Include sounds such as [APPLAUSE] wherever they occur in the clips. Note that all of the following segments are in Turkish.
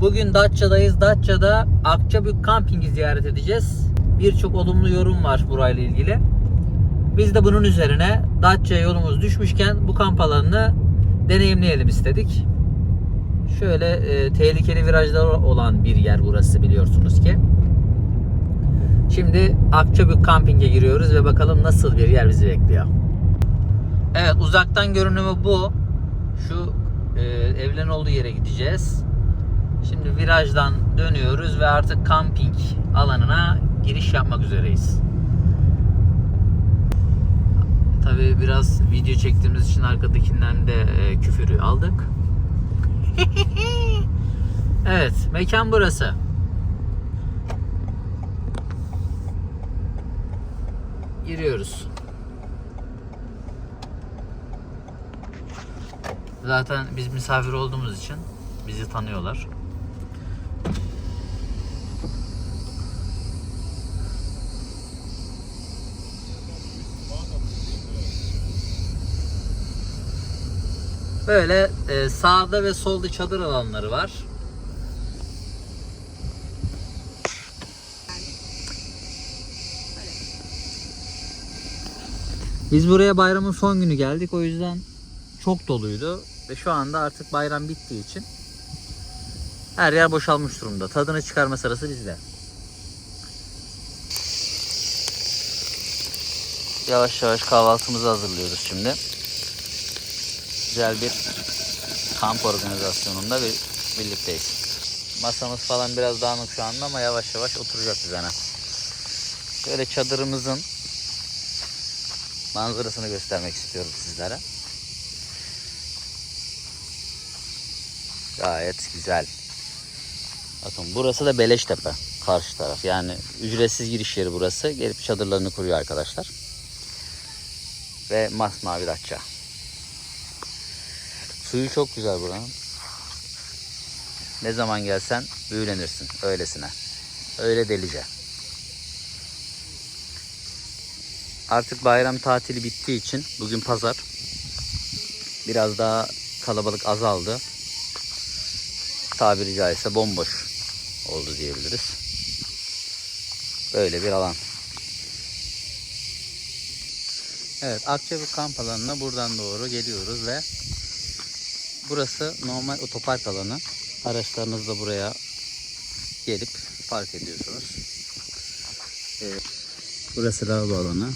Bugün Datça'dayız. Datça'da Akçabük Camping'i ziyaret edeceğiz. Birçok olumlu yorum var burayla ilgili. Biz de bunun üzerine Datça'ya yolumuz düşmüşken bu kamp alanını deneyimleyelim istedik. Şöyle e, tehlikeli virajlar olan bir yer burası biliyorsunuz ki. Şimdi Akçabük Camping'e giriyoruz ve bakalım nasıl bir yer bizi bekliyor. Evet uzaktan görünümü bu. Şu e, evlerin olduğu yere gideceğiz. Şimdi virajdan dönüyoruz ve artık kamping alanına giriş yapmak üzereyiz. Tabii biraz video çektiğimiz için arkadakinden de e, küfürü aldık. [LAUGHS] evet, mekan burası. Giriyoruz. Zaten biz misafir olduğumuz için bizi tanıyorlar. Böyle e, sağda ve solda çadır alanları var. Biz buraya bayramın son günü geldik o yüzden çok doluydu ve şu anda artık bayram bittiği için her yer boşalmış durumda. Tadını çıkarma sırası bizde. Yavaş yavaş kahvaltımızı hazırlıyoruz şimdi. Güzel bir kamp organizasyonunda bir birlikteyiz. Masamız falan biraz dağınık şu anda ama yavaş yavaş oturacak düzene. Böyle çadırımızın manzarasını göstermek istiyorum sizlere. Gayet güzel. Bakın burası da Beleştepe. Karşı taraf. Yani ücretsiz giriş yeri burası. Gelip çadırlarını kuruyor arkadaşlar. Ve masmavi Datça. Suyu çok güzel buranın. Ne zaman gelsen büyülenirsin öylesine. Öyle delice. Artık bayram tatili bittiği için bugün pazar. Biraz daha kalabalık azaldı. Tabiri caizse bomboş oldu diyebiliriz. Böyle bir alan. Evet Akçabuk kamp alanına buradan doğru geliyoruz ve burası normal otopark alanı. Araçlarınızla buraya gelip park ediyorsunuz. Evet. Burası lavabo alanı.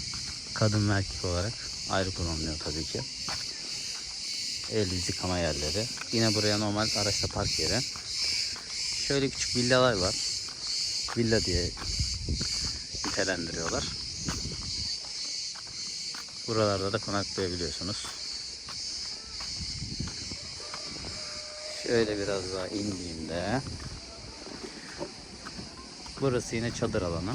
Kadın ve erkek olarak ayrı kullanılıyor tabii ki. El yıkama yerleri. Yine buraya normal araçla park yeri. Şöyle küçük villalar var. Villa diye nitelendiriyorlar. Buralarda da konaklayabiliyorsunuz. Şöyle biraz daha indiğimde Burası yine çadır alanı.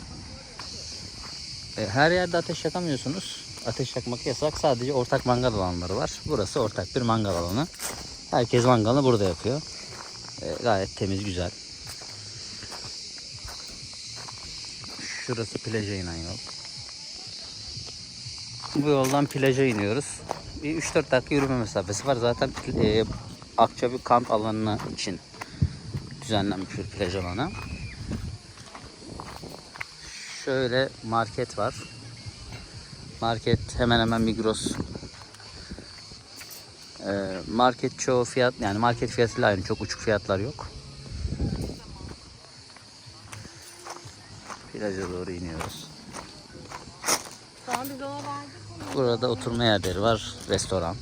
E, Her yerde ateş yakamıyorsunuz. Ateş yakmak yasak. Sadece ortak mangal alanları var. Burası ortak bir mangal alanı. Herkes mangalını burada yapıyor. E, gayet temiz, güzel. Şurası plaja inen yol. Bu yoldan plaja iniyoruz. Bir 3-4 dakika yürüme mesafesi var. Zaten e, Akçabük kamp alanı için düzenlenmiş bir plaj alanı. Şöyle market var. Market hemen hemen Migros. Ee, market çoğu fiyat yani market fiyatıyla aynı çok uçuk fiyatlar yok. Plaja doğru iniyoruz. Burada oturma yerleri var, restoran.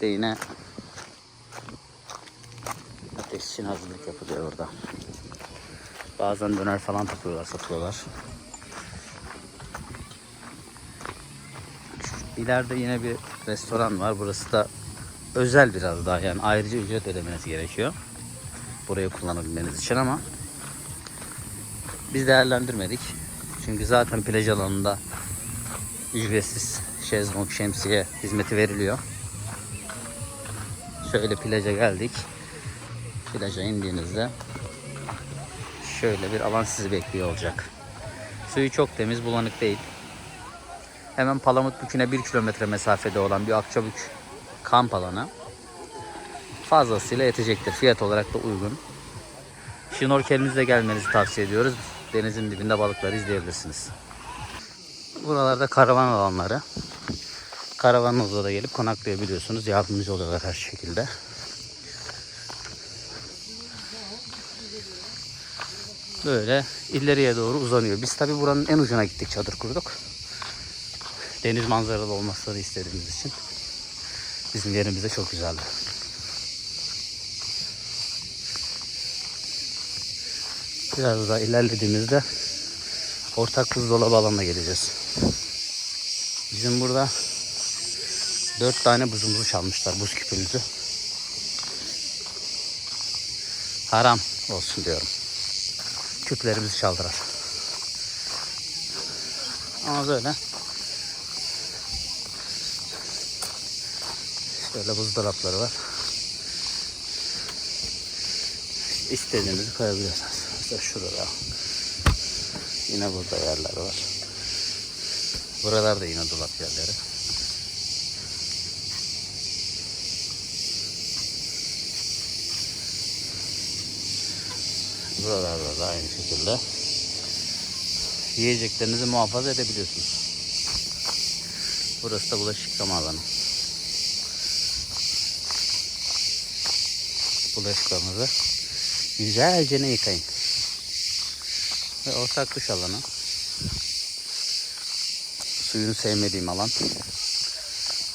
De yine ateş için hazırlık yapılıyor orada. Bazen döner falan takıyorlar, satıyorlar. İleride yine bir restoran var. Burası da özel biraz daha yani ayrıca ücret ödemeniz gerekiyor. Burayı kullanabilmeniz için ama biz değerlendirmedik. Çünkü zaten plaj alanında ücretsiz şezlong, şemsiye hizmeti veriliyor. Şöyle plaja geldik. Plaja indiğinizde şöyle bir alan sizi bekliyor olacak. Suyu çok temiz, bulanık değil. Hemen Palamutbükü'ne 1 kilometre mesafede olan bir Akçabük kamp alanı. fazlasıyla yetecektir. Fiyat olarak da uygun. Şnorkelimizle gelmenizi tavsiye ediyoruz. Denizin dibinde balıkları izleyebilirsiniz. Buralarda karavan alanları. Karavanınızla da gelip konaklayabiliyorsunuz. Yardımcı oluyorlar her şekilde. Böyle ileriye doğru uzanıyor. Biz tabi buranın en ucuna gittik çadır kurduk. Deniz manzaralı olmasını istediğimiz için. Bizim yerimiz de çok güzeldi. Biraz daha ilerlediğimizde ortak buzdolabı alanına geleceğiz. Bizim burada dört tane buzumuzu çalmışlar, buz küpümüzü. Haram olsun diyorum. Küplerimizi çaldılar. Ama böyle Şöyle buzdolapları var. İstediğinizi koyabilirsiniz. Mesela şurada. Yine burada yerler var. Buralarda yine dolap yerleri. Buralarda da aynı şekilde yiyeceklerinizi muhafaza edebiliyorsunuz. Burası da bulaşık yıkama alanı. bulaşıklarınızı güzelce ne yıkayın. Ve ortak duş alanı. Suyunu sevmediğim alan.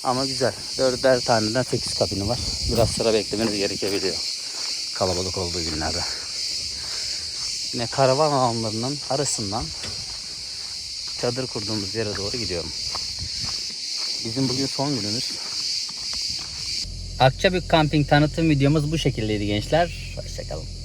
Ama güzel. Dörder taneden 8 kabini var. Biraz sıra beklemeniz gerekebiliyor. Kalabalık olduğu günlerde. Yine karavan alanlarının arasından çadır kurduğumuz yere doğru gidiyorum. Bizim bugün son günümüz. Akçabük Camping tanıtım videomuz bu şekildeydi gençler. Hoşçakalın.